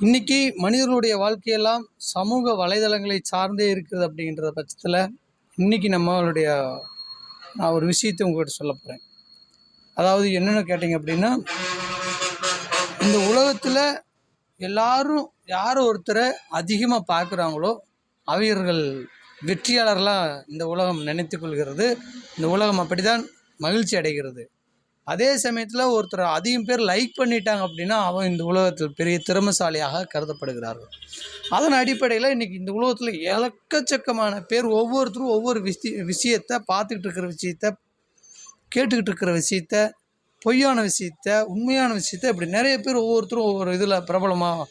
இன்னைக்கு மனிதர்களுடைய வாழ்க்கையெல்லாம் சமூக வலைதளங்களை சார்ந்தே இருக்குது அப்படின்ற பட்சத்தில் இன்னைக்கு நம்மளுடைய நான் ஒரு விஷயத்தை உங்கள்கிட்ட சொல்ல போகிறேன் அதாவது என்னென்னு கேட்டிங்க அப்படின்னா இந்த உலகத்தில் எல்லாரும் யார் ஒருத்தரை அதிகமாக பார்க்குறாங்களோ அவர்கள் வெற்றியாளர்களாக இந்த உலகம் நினைத்து கொள்கிறது. இந்த உலகம் அப்படி தான் மகிழ்ச்சி அடைகிறது. அதே சமயத்தில் ஒருத்தர் அதிகம் பேர் லைக் பண்ணிட்டாங்க அப்படின்னா அவன் இந்த உலகத்தில் பெரிய திறமசாலியாக கருதப்படுகிறார்கள். அதன் அடிப்படையில் இன்றைக்கி இந்த உலகத்தில் எக்கச்சக்கமான பேர் ஒவ்வொருத்தரும் ஒவ்வொரு விஷய விஷயத்தை பார்த்துக்கிட்டு இருக்கிற விஷயத்த கேட்டுக்கிட்டு இருக்கிற விஷயத்த பொய்யான விஷயத்த உண்மையான விஷயத்த இப்படி நிறைய பேர் ஒவ்வொருத்தரும் ஒவ்வொரு இதில் பிரபலமாக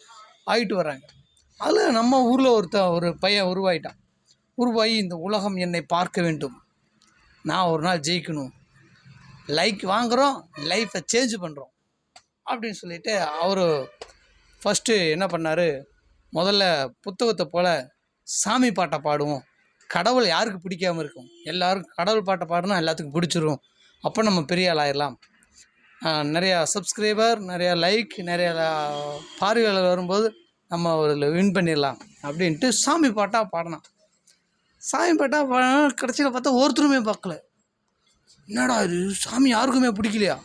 ஆகிட்டு வராங்க அதில் நம்ம ஊரில் ஒருத்தன் ஒரு பையன் உருவாயிட்டான். உருவாகி இந்த உலகம் என்னை பார்க்க வேண்டும். நான் ஒரு நாள் ஜெயிக்கணும். லைக் வாங்குகிறோம் லைஃப்பை சேஞ்ச் பண்ணுறோம் அப்படின்னு சொல்லிட்டு அவர் ஃபஸ்ட்டு என்ன பண்ணார்? முதல்ல புத்தகத்தை போல் சாமி பாட்டை பாடுவோம். கடவுள் யாருக்கு பிடிக்காம இருக்கும்? எல்லோரும் கடவுள் பாட்டை பாடினா எல்லாத்துக்கும் பிடிச்சிரும். அப்போ நம்ம பெரிய ஆளாயிடலாம் ஆயிடலாம் நிறையா சப்ஸ்கிரைபர் நிறையா லைக் நிறையா பார்வையாளர் வரும்போது நம்ம ஒரு வின் பண்ணிடலாம் அப்படின்ட்டு சாமி பாட்டாக பாடினான். சாமி பாட்டாக பாடினா கடைசியில் பார்த்தா ஒருத்தருமே பார்க்கல. என்னடா இது? சாமி யாருக்குமே பிடிக்கலையா?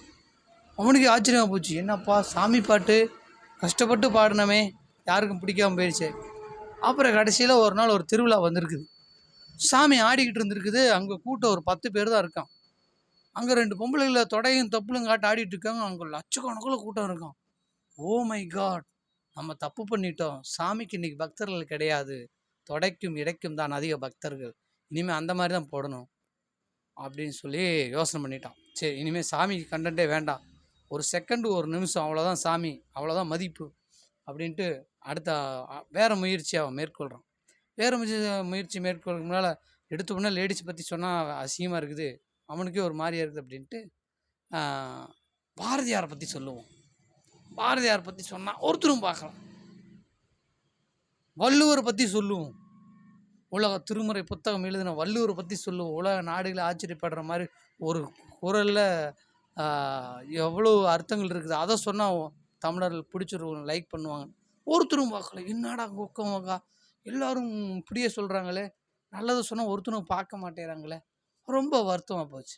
அவனுக்கு ஆச்சரியமாக போச்சு. என்னப்பா சாமி பாட்டு? கஷ்டப்பட்டு பாடினமே. யாருக்கும் பிடிக்காம போயிடுச்சு. அப்புறம் கடைசியில் ஒரு நாள் ஒரு திருவிழா வந்திருக்குது. சாமி ஆடிக்கிட்டு இருந்திருக்குது. அங்கே கூட்டம் ஒரு பத்து பேர் தான் இருக்கான். அங்கே ரெண்டு பொம்பளைங்கள தொடையும் தப்புலும் காட்டு ஆடிட்டு இருக்காங்க. அங்கே லட்சக்கணக்கில் கூட்டம் இருக்கும். Oh my god. நம்ம தப்பு பண்ணிட்டோம். சாமிக்கு இன்னைக்கு பக்தர்கள் கிடையாது. தொடைக்கும் இடைக்கும் தான் அதிக பக்தர்கள். இனிமேல் அந்த மாதிரி தான் போடணும். அப்படின்னு சொல்லி யோசனை பண்ணிட்டான். சரி இனிமேல் சாமி கண்டென்ட்டே வேண்டாம். ஒரு செகண்டு ஒரு நிமிஷம் அவ்வளோதான் சாமி அவ்வளோதான் மதிப்பு அப்படின்ட்டு அடுத்த வேறு முயற்சி அவன் மேற்கொள்கிறான் வேறு முயற்சி முயற்சி மேற்கொள்றதுனால எடுத்த உடனே லேடிஸ் பற்றி சொன்னால் அசிங்கமாக இருக்குது. அவனுக்கே ஒரு மாதிரியாக இருக்குது அப்படின்ட்டு பாரதியாரை பற்றி சொல்லுவோம். பாரதியார் பற்றி சொன்னால் ஒருத்தரும் பார்க்கலாம். வள்ளுவரை பற்றி சொல்லுவோம். உலக திருமுறை புத்தகம் எழுதின வள்ளுவரை பற்றி சொல்லுவோம். உலக நாடுகளை ஆச்சரியப்படுற மாதிரி ஒரு குரலில் எவ்வளோ அர்த்தங்கள் இருக்குது. அதை சொன்னால் தமிழர்கள் பிடிச்சிருவோம் லைக் பண்ணுவாங்க. ஒருத்தரும் பார்க்கல. என்னடா கொக்கமாக்கா எல்லோரும் இப்படியே சொல்கிறாங்களே நல்லதை சொன்னால் ஒருத்தரும் பார்க்க மாட்டேறாங்களே. ரொம்ப வருத்தமாக போச்சு.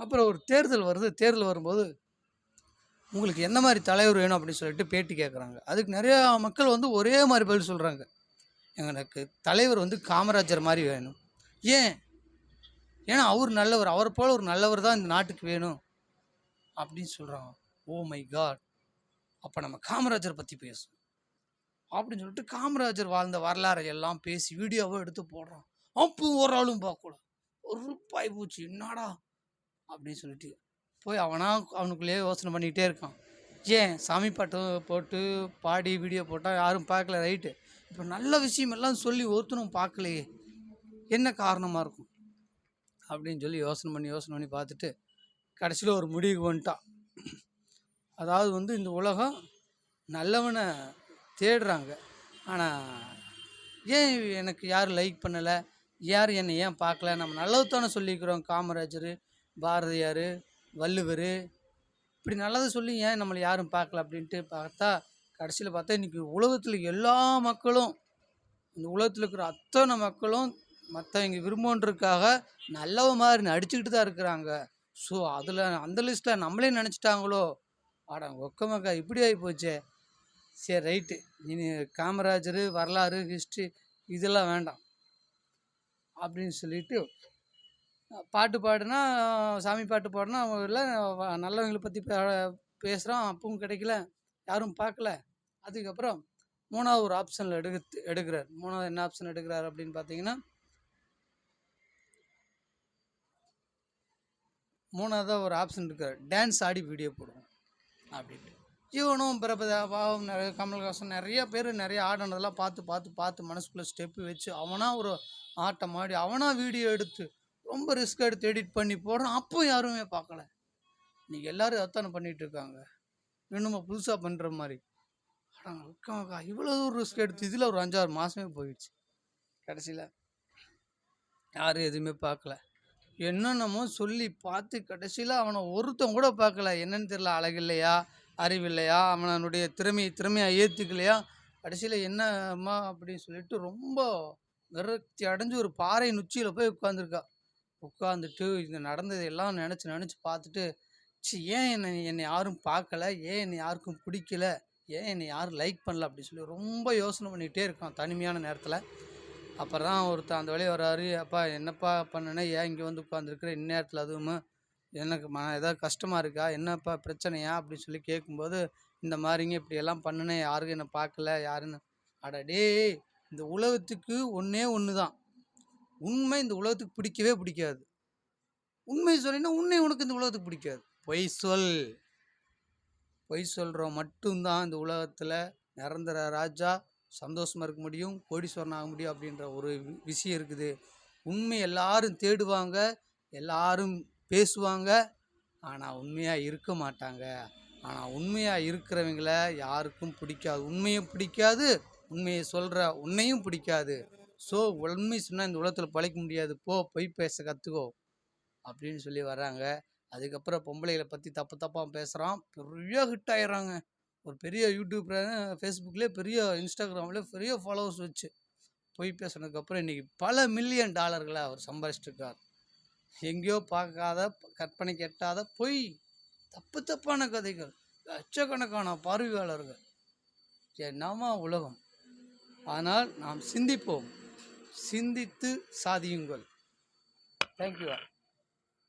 அப்புறம் ஒரு தேர்தல் வருது. தேர்தல் வரும்போது உங்களுக்கு எந்த மாதிரி தலைவர் வேணும் அப்படின்னு சொல்லிட்டு பேட்டி கேட்குறாங்க அதுக்கு நிறையா மக்கள் வந்து ஒரே மாதிரி பதில் சொல்கிறாங்க எனக்கு தலைவர் வந்து காமராஜர் மாதிரி வேணும். ஏன்? ஏன்னா அவர் நல்லவர். அவரை போல் ஒரு நல்லவர் தான் இந்த நாட்டுக்கு வேணும். அப்படின்னு சொல்கிறாங்க ஓ oh மை காட் அப்போ நம்ம காமராஜர் பற்றி பேசுவோம். அப்படின்னு சொல்லிட்டு காமராஜர் வாழ்ந்த வரலாறை எல்லாம் பேசி வீடியோவை எடுத்து போடுறான். அப்போ ஒரு ஆளும் பார்க்கக்கூடாது. ஒரு ரூபாய் பூச்சி என்னடா? அப்படின்னு சொல்லிட்டு போய் அவனா அவனுக்குள்ளேயே யோசனை பண்ணிக்கிட்டே இருக்கான். ஏன்? சாமி பாட்டு போட்டு பாடி வீடியோ போட்டால் யாரும் பார்க்கல ரைட்டு? இப்போ நல்ல விஷயம் எல்லாம் சொல்லி ஒருத்தனும் பார்க்கலையே. என்ன காரணமாக இருக்கும்? அப்படின்னு சொல்லி யோசனை பண்ணி யோசனை பண்ணி பார்த்துட்டு கடைசியில் ஒரு முடிவுக்கு வந்துட்டான். அதாவது வந்து இந்த உலகம் நல்லவனை தேடுறாங்க. ஆனால் ஏன் எனக்கு யாரும் லைக் பண்ணலை? யார் என்னை ஏன் பார்க்கல? நம்ம நல்லதுத்தானே சொல்லிக்கிறோம் காமராஜர் பாரதியார் வள்ளுவர். இப்படி நல்லதை சொல்லி ஏன் நம்மளை யாரும் பார்க்கல அப்படின்ட்டு பார்த்தா கடைசியில் பார்த்தா இன்றைக்கி உலகத்தில் எல்லா மக்களும் இந்த உலகத்தில் இருக்கிற அத்தனை மக்களும் மற்றவங்க விரும்புன்றதுக்காக நல்லவ மாதிரி நடிச்சுக்கிட்டு தான் இருக்கிறாங்க. ஸோ அதில் அந்த லிஸ்ட்டில் நம்மளே நினச்சிட்டாங்களோ? ஆடா ஒக்கமக்கா இப்படி ஆகி போச்சே. சரி ரைட்டு இனி காமராஜர் வரலாறு ஹிஸ்ட்ரி இதெல்லாம் வேண்டாம். அப்படின்னு சொல்லிட்டு பாட்டு பாடுனா சாமி பாட்டு பாடினா இல்லை நல்லவங்களை பற்றி பேசுகிறோம் அப்பவும் கிடைக்கல. யாரும் பார்க்கல. அதுக்கப்புறம் மூணாவது ஒரு ஆப்ஷனில் எடுத்து எடுக்கிறார். மூணாவது என்ன ஆப்ஷன் எடுக்கிறார் அப்படின்னு பார்த்தீங்கன்னா மூணாவதாக ஒரு ஆப்ஷன் இருக்கார் டான்ஸ் ஆடி வீடியோ போடுவோம் அப்படின்ட்டு. ஜீவனும் பிரபதா பாவம் நிறைய கமல்ஹாசன் நிறைய பேர் நிறைய ஆடினதெல்லாம் பார்த்து பார்த்து பார்த்து மனசுக்குள்ளே ஸ்டெப்பு வச்சு அவனாக ஒரு ஆட்டம் ஆடி அவனாக வீடியோ எடுத்து ரொம்ப ரிஸ்க் எடுத்து எடிட் பண்ணி போடுறான். அப்போ யாருமே பார்க்கல. இன்றைக்கி எல்லோரும் அத்தானே பண்ணிகிட்டு இருக்காங்க? இன்னும் புதுசாக பண்ணுற மாதிரி. அடா இவ்வளோ ஒரு ரிஸ்க் எடுத்து இதில் ஒரு அஞ்சாறு மாதமே போயிடுச்சு. கடைசியில் யாரும் எதுவுமே பார்க்கல. என்னென்னமோ சொல்லி பார்த்து கடைசியில் அவனை ஒருத்தன் கூட பார்க்கல. என்னன்னு தெரியல அழகு இல்லையா அறிவு இல்லையா அவனுடைய திறமை திறமையை ஏற்றுக்கலையா கடைசியில் என்னம்மா அப்படின்னு சொல்லிட்டு ரொம்ப விரக்தி அடைஞ்சு ஒரு பாறை நுச்சியில் போய் உட்காந்துருக்கா உட்காந்துட்டு இது நடந்தது எல்லாம் நினச்சி நினச்சி பார்த்துட்டு சி ஏன் என்னை என்னை யாரும் பார்க்கல? ஏன் என்னை யாருக்கும் பிடிக்கல? ஏன் என்னை யாரும் லைக் பண்ணல? அப்படின்னு சொல்லி ரொம்ப யோசனை பண்ணிகிட்டே இருக்கான் தனிமையான நேரத்தில். அப்புறம் தான் ஒருத்தர் அந்த வழியே வர்றாரு அப்பா என்னப்பா பண்ணுனே? ஏன் இங்கே வந்து உட்காந்துருக்குற இந்நேரத்தில் அதுவும் எனக்கு ம ஏதாவது கஷ்டமாக இருக்கா? என்னப்பா பிரச்சனையா? அப்படின்னு சொல்லி கேட்கும்போது இந்த மாதிரிங்க இப்படி எல்லாம் பண்ணுனேன் யாரும் என்னை பார்க்கல? யாருன்னு அட டேய்! இந்த உலகத்துக்கு ஒன்றே ஒன்று தான் உண்மை இந்த உலகத்துக்கு பிடிக்கவே பிடிக்காது. உண்மை சொல்லினா உண்மை உனக்கு இந்த உலகத்துக்கு பிடிக்காது. பொய் சொல். பொய் சொல்கிறோம் மட்டும்தான் இந்த உலகத்தில் நிரந்தர ராஜா சந்தோஷமாக இருக்க முடியும் கோடீஸ்வரன் ஆக முடியும் அப்படின்ற ஒரு வி- விஷயம் இருக்குது. உண்மை எல்லாரும் தேடுவாங்க எல்லாரும் பேசுவாங்க ஆனால் உண்மையாக இருக்க மாட்டாங்க. ஆனால் உண்மையாக இருக்கிறவங்கள யாருக்கும் பிடிக்காது. உண்மையும் பிடிக்காது உண்மையை சொல்கிற உன்னையும் பிடிக்காது. ஸோ உண்மை சொன்னால் இந்த உலகத்தில் பழைக்க முடியாது. போ பொய் பேச கற்றுக்கோ அப்படின்னு சொல்லி வர்றாங்க. அதுக்கப்புறம் பொம்பளைகளை பற்றி தப்பு தப்பாக பேசுகிறான் பெரிய ஹிட் ஆயிடுறாங்க ஒரு பெரிய யூடியூப்ல ஃபேஸ்புக்லேயே பெரிய இன்ஸ்டாகிராம்லேயே பெரிய ஃபாலோவர்ஸ் வச்சு பொய் பேசுனதுக்கப்புறம் இன்றைக்கி பல மில்லியன் டாலர்களை அவர் சம்பாரிச்சிட்ருக்கார் எங்கேயோ பார்க்காத கற்பனை கெட்டாத பொய் தப்பு தப்பான கதைகள் லட்சக்கணக்கான பார்வையாளர்கள். என்னமா உலகம்? ஆனால் நாம் சிந்திப்போம். சிந்தித்து சாதியுங்கள். தேங்க்யூ